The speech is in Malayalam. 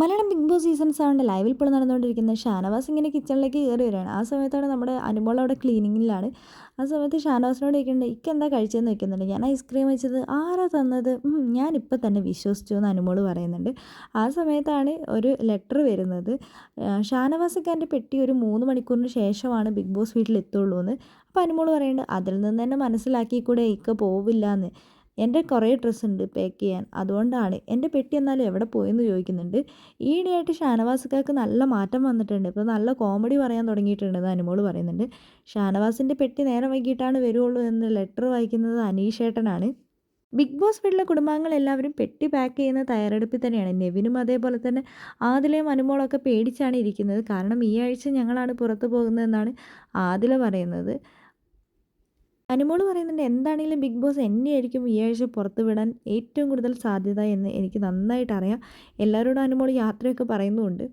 മലയാളം ബിഗ് ബോസ് സീസൺ സെവന്റെ ലൈവിൽ ഇപ്പോൾ നടന്നുകൊണ്ടിരിക്കുന്ന ഷാനവാസ് ഇങ്ങനെ കിച്ചണിലേക്ക് കയറി വരികയാണ്. ആ സമയത്താണ് നമ്മുടെ അനുമോൾ അവിടെ ക്ലീനിങ്ങിലാണ്. ആ സമയത്ത് ഷാനവാസിനോട് ചോദിക്കുന്നുണ്ട് ഇക്ക് എന്താ കഴിച്ചതെന്ന് വെക്കുന്നുണ്ട് ഞാൻ ഐസ്ക്രീം വെച്ചത് ആരാ തന്നത്? ഞാനിപ്പോൾ തന്നെ വിശ്വസിച്ചു എന്ന് അനുമോൾ പറയുന്നുണ്ട്. ആ സമയത്താണ് ഒരു ലെറ്റർ വരുന്നത്. ഷാനവാസിക്കാരന്റെ പെട്ടി ഒരു മൂന്ന് മണിക്കൂറിന് ശേഷമാണ് ബിഗ് ബോസ് വീട്ടിൽ എത്തുള്ളൂ എന്ന് അപ്പോൾ അനുമോൾ പറയുന്നുണ്ട് അതിൽ നിന്ന് തന്നെ മനസ്സിലാക്കി കൂടെ ഇക്ക പോവില്ല എന്ന് എന്റെ കുറേ ഡ്രസ്സ് ഉണ്ട് പാക്ക് ചെയ്യാൻ. അതുകൊണ്ടാണ്. എന്റെ പെട്ടി എന്നാലും എവിടെ പോയെന്ന് ചോദിക്കുന്നുണ്ട്. ഈയിടെയായിട്ട് ഷാനവാസിക്കാർക്ക് നല്ല മാറ്റം വന്നിട്ടുണ്ട്. ഇപ്പോൾ നല്ല കോമഡി പറയാൻ തുടങ്ങിയിട്ടുണ്ട് അനുമോൾ പറയുന്നുണ്ട്. ഷാനവാസിന്റെ പെട്ടി നേരം വൈകിട്ടാണ് വരുള്ളൂ എന്ന് ലെറ്റർ വായിക്കുന്നത് അനീഷേട്ടനാണ് ബിഗ് ബോസ് വീട്ടിലെ കുടുംബാംഗങ്ങൾ എല്ലാവരും പെട്ടി പാക്ക് ചെയ്യുന്ന തയ്യാറെടുപ്പിൽ തന്നെയാണ്. നെവിനും അതേപോലെ തന്നെ ആദിലയും അനുമോളൊക്കെ പേടിച്ചാണ് ഇരിക്കുന്നത്. കാരണം ഈ ആഴ്ച ഞങ്ങളാണ് പുറത്തു പോകുന്നതെന്നാണ് ആദില പറയുന്നത്. അനുമോൾ പറയുന്നുണ്ട് എന്താണെങ്കിലും ബിഗ് ബോസ് എന്നെയായിരിക്കും ഈ ആഴ്ച പുറത്ത് വിടാൻ ഏറ്റവും കൂടുതൽ സാധ്യത എന്ന് എനിക്ക് നന്നായിട്ട് അറിയാം. എല്ലാവരോടും അനുമോൾ യാത്രയൊക്കെ പറയുന്നുമുണ്ട്.